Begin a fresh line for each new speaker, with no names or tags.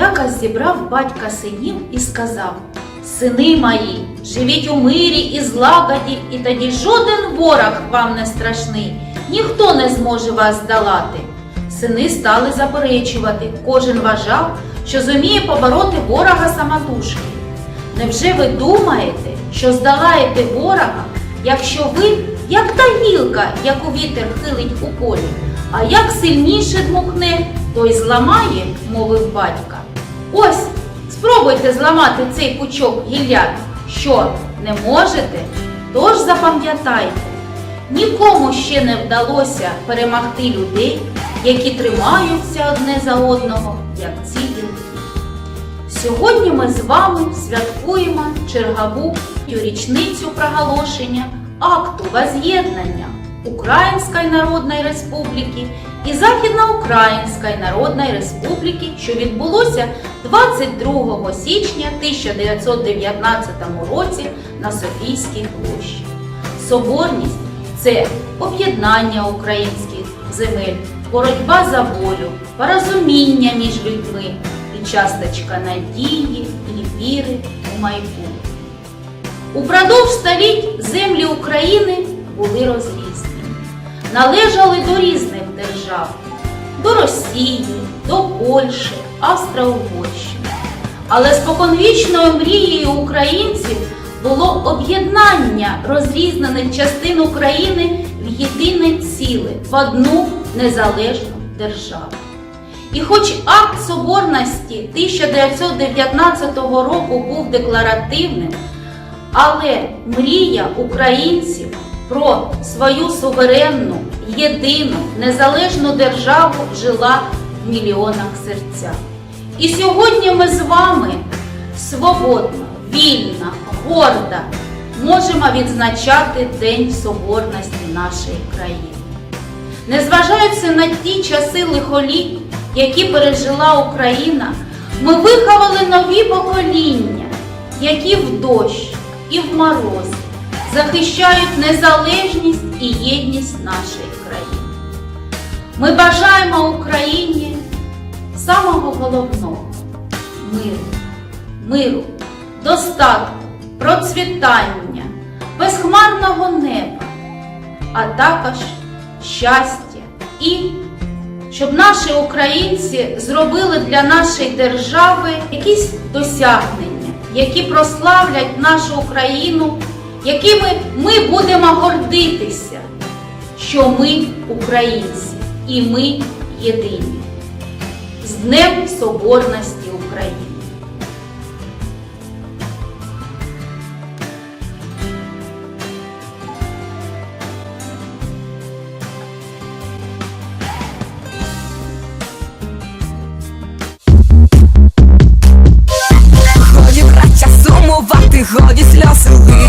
Якось зібрав батька синів і сказав: Сини мої, живіть у мирі і злагоді, і тоді жоден ворог вам не страшний, ніхто не зможе вас здолати. Сини стали заперечувати, кожен вважав, що зуміє побороти ворога самотужки. Невже ви думаєте, що здолаєте ворога, якщо ви, як та гілка, яку вітер хилить у полі, а як сильніше дмухне, той зламає, мовив батька. Ось, спробуйте зламати цей пучок гілля. Що, не можете? Тож запам'ятайте, нікому ще не вдалося перемогти людей, які тримаються одне за одного, як ці гілки. Сьогодні ми з вами святкуємо чергову річницю проголошення акту воз'єднання Української Народної Республіки і Західноукраїнської Народної Республіки, що відбулося 22 січня 1919 році на Софійській площі. Соборність це об'єднання українських земель, боротьба за волю, порозуміння між людьми і часточка надії і віри у майбутнє. Упродовж століть землі України були розрізні, належали до різних держав, до Росії, до Польщі, Австро-Угорщини. Але споконвічною мрією українців було об'єднання розрізнених частин України в єдине ціле, в одну незалежну державу. І хоч акт соборності 1919 року був декларативним, але мрія українців про свою суверенну, єдину, незалежну державу жила в мільйонах серцях. І сьогодні ми з вами свободно, вільно, гордо можемо відзначати День Соборності нашої країни. Незважаючи на ті часи лихоліть, які пережила Україна, ми виховали нові покоління, які в дощ і в мороз захищають незалежність нашої країни. Ми бажаємо Україні самого головного миру, миру, достатку, процвітання, безхмарного неба, а також щастя. І щоб наші українці зробили для нашої держави якісь досягнення, які прославлять нашу Україну, якими ми будемо гордитися, що ми українці і ми єдині. З Днем Соборності України!
Годі сльози